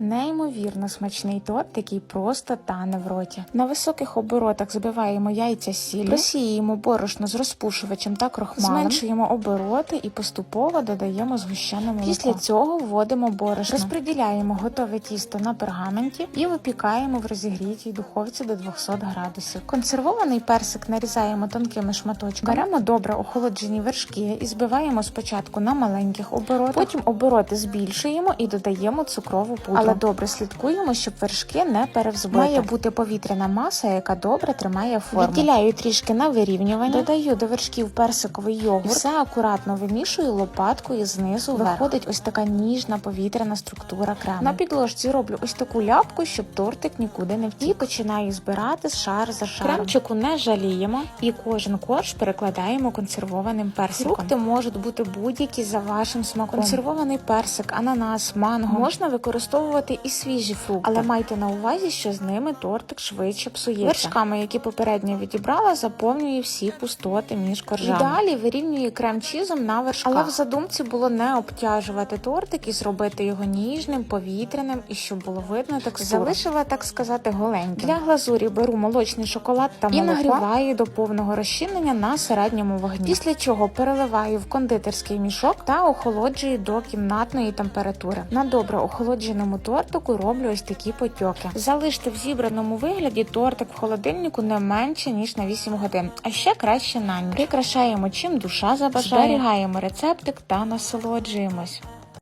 Неймовірно смачний торт, який просто тане в роті. На високих оборотах збиваємо яйця з сіллю, борошно з розпушувачем та крохмалем, зменшуємо обороти і поступово додаємо згущене молоко. Після цього вводимо борошно, розподіляємо готове тісто на пергаменті і випікаємо в розігрітій духовці до 200 градусів. Консервований персик нарізаємо тонкими шматочками. Беремо добре охолоджені вершки і збиваємо спочатку на маленьких оборотах, потім обороти збільшуємо і додаємо цукрову пудру. Але добре слідкуємо, щоб вершки не перевзбити. Має бути повітряна маса, яка добре тримає форму. Відділяю трішки на вирівнювання, додаю до вершків персиковий йогурт, все акуратно вимішую лопаткою знизу. вверх. Виходить ось така ніжна повітряна структура крему. На підложці роблю ось таку ляпку, щоб тортик нікуди не втік. І починаю збирати шар за шаром. Кремчику не жаліємо і кожен корж перекладаємо консервованим персиком. Фрукти можуть бути будь-які за вашим смаком. Консервований персик, ананас, манго. Можна використовувати і свіжі фрукти, але майте на увазі, що з ними тортик швидше псується. Вершками, які попередньо відібрала, заповнюю всі пустоти між коржами. Далі вирівнюю крем чізом на вершках. Але в задумці було не обтяжувати тортик і зробити його ніжним, повітряним і щоб було видно текстуру. Залишила, так сказати, голеньким. Для глазурі беру молочний шоколад та молоко і нагріваю до повного розчинення на середньому вогні. Після чого переливаю в кондитерський мішок та охолоджую до кімнатної температури. На добре охолодженому тортику роблю ось такі потьоки. Залиште в зібраному вигляді тортик в холодильнику не менше ніж на 8 годин, а ще краще на ніч. Прикрашаємо чим душа забажає, зберігаємо рецептик та насолоджуємось.